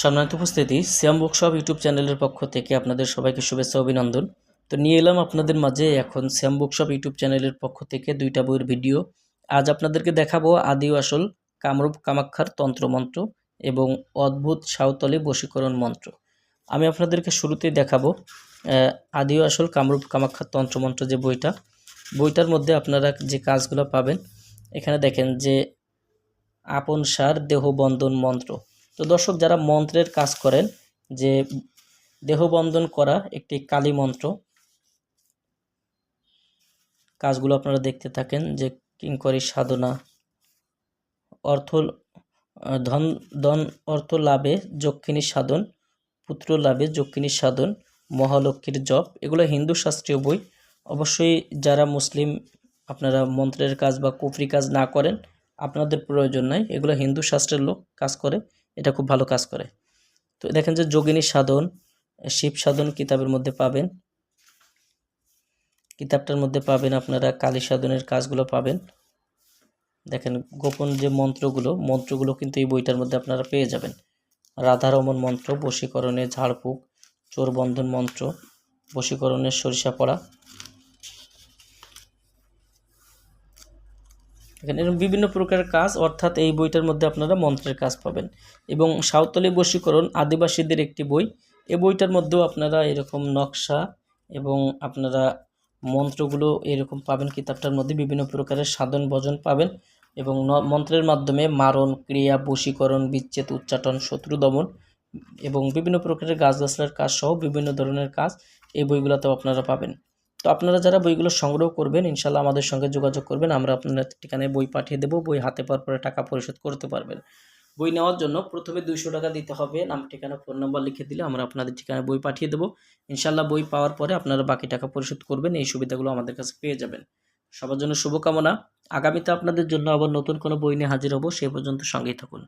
সম্মানিত উপস্থিতি শ্যাম bookshop YouTube চ্যানেলের পক্ষ থেকে আপনাদের সবাইকে শুভেচ্ছা, অভিনন্দন। তো নিয়ে এলাম আপনাদের মাঝে এখন শ্যাম বুকশপ ইউটিউব চ্যানেলের পক্ষ থেকে দুইটা বইয়ের ভিডিও। আজ আপনাদেরকে দেখাবো আদি আসল কামরূপ কামাক্ষার তন্ত্রমন্ত্র এবং অদ্ভুত সাঁওতালি বশীকরণ মন্ত্র। আমি আপনাদেরকে শুরুতেই দেখাবো আদি আসল কামরূপ কামাক্ষার তন্ত্রমন্ত্র যে বইটা। বইটার মধ্যে আপনারা যে কাজগুলো পাবেন, এখানে দেখেন যে আপন সার দেহবন্ধন মন্ত্র। তো দর্শক, যারা মন্ত্রের কাজ করেন, যে দেহবন্ধন করা একটি কালী মন্ত্র, কাজগুলো আপনারা দেখতে থাকেন, যে কিঙ্করি সাধনা, অর্থ, ধন ধন অর্থ লাভে যক্ষিণী সাধন, পুত্র লাভে যক্ষিণী সাধন, মহালক্ষ্মীর জপ, এগুলো হিন্দু শাস্ত্রীয় বই। অবশ্যই যারা মুসলিম, আপনারা মন্ত্রের কাজ বা কুফরি কাজ না করেন, আপনাদের প্রয়োজন নাই, এগুলো হিন্দু শাস্ত্রের লোক কাজ করে। এটা খুব ভালো কাজ করে। তো দেখেন যে যোগিনী সাধন, শিব সাধন কিতাবের মধ্যে পাবেন। কিতাবটার মধ্যে পাবেন আপনারা কালী সাধনের কাজগুলো পাবেন। দেখেন গোপন যে মন্ত্রগুলো মন্ত্রগুলো কিন্তু এই বইটার মধ্যে আপনারা পেয়ে যাবেন। রাধারমন মন্ত্র বশীকরণে ঝাড়ফুঁক, চোরবন্ধন মন্ত্র, বশীকরণের সরিষা পড়া এখানে এরকম বিভিন্ন প্রকারের কাজ, অর্থাৎ এই বইটার মধ্যে আপনারা মন্ত্রের কাজ পাবেন। এবং সাঁওতালি বশীকরণ আদিবাসীদের একটি বই। এই বইটার মধ্যেও আপনারা এরকম নকশা এবং আপনারা মন্ত্রগুলো এরকম পাবেন, কিতাবটার মধ্যে বিভিন্ন প্রকারের সাধন ভজন পাবেন এবং মন্ত্রের মাধ্যমে মারণ, ক্রিয়া, বশীকরণ, বিচ্ছেদ, উচ্চাটন, শত্রু দমন এবং বিভিন্ন প্রকারের গাছগাছলার কাজ সহ বিভিন্ন ধরনের কাজ এই বইগুলোতেও আপনারা পাবেন। তো আপনারা যারা বইগুলো সংগ্রহ করবেন, ইনশাল্লাহ আমাদের সঙ্গে যোগাযোগ করবেন। আমরা আপনাদের ঠিকানায় বই পাঠিয়ে দেবো, বই হাতে পাওয়ার পরে টাকা পরিশোধ করতে পারবেন। বই নেওয়ার জন্য প্রথমে দুইশো টাকা দিতে হবে। নাম, ঠিকানা, ফোন নাম্বার লিখে দিলে আমরা আপনাদের ঠিকানায় বই পাঠিয়ে দেবো। ইনশাল্লাহ বই পাওয়ার পরে আপনারা বাকি টাকা পরিশোধ করবেন, এই সুবিধাগুলো আমাদের কাছে পেয়ে যাবেন। সবার জন্য শুভকামনা। আগামীতে আপনাদের জন্য আবার নতুন কোনো বই নিয়ে হাজির হব, সে পর্যন্ত সঙ্গেই থাকুন।